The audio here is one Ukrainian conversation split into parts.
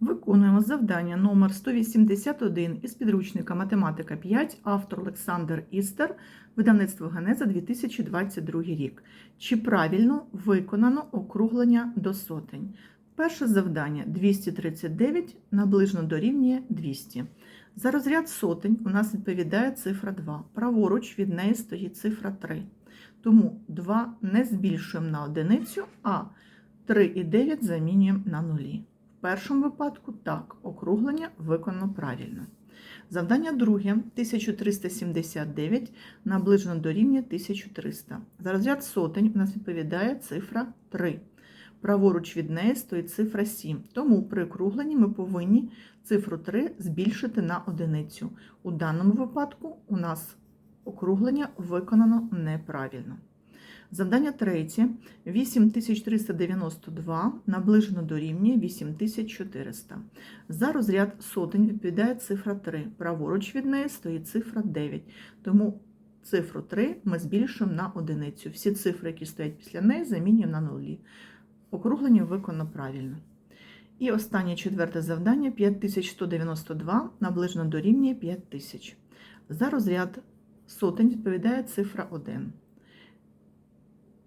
Виконуємо завдання номер 181 із підручника Математика 5, автор Олександр Істер, видавництво Генеза 2022 рік. Чи правильно виконано округлення до сотень? Перше завдання 239 наближно дорівнює 200. За розряд сотень у нас відповідає цифра 2. Праворуч від неї стоїть цифра 3. Тому 2 не збільшуємо на одиницю, а 3 і 9 замінюємо на нулі. В першому випадку так, округлення виконано правильно. Завдання друге 1379 наближено до рівня 1300. За розряд сотень у нас відповідає цифра 3. Праворуч від неї стоїть цифра 7. Тому при округленні ми повинні цифру 3 збільшити на одиницю. У даному випадку у нас округлення виконано неправильно. Завдання третє. 8392 наближено до рівня 8400. За розряд сотень відповідає цифра 3. Праворуч від неї стоїть цифра 9. Тому цифру 3 ми збільшуємо на одиницю. Всі цифри, які стоять після неї, замінюємо на нулі. Округлення виконано правильно. І останнє четверте завдання 5192 наближено до рівня 5000. За розряд сотень відповідає цифра 1.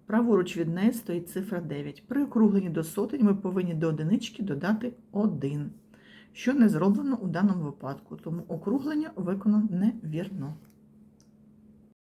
Праворуч від неї стоїть цифра 9. При округленні до сотень ми повинні до одинички додати 1, що не зроблено у даному випадку, тому округлення виконано невірно.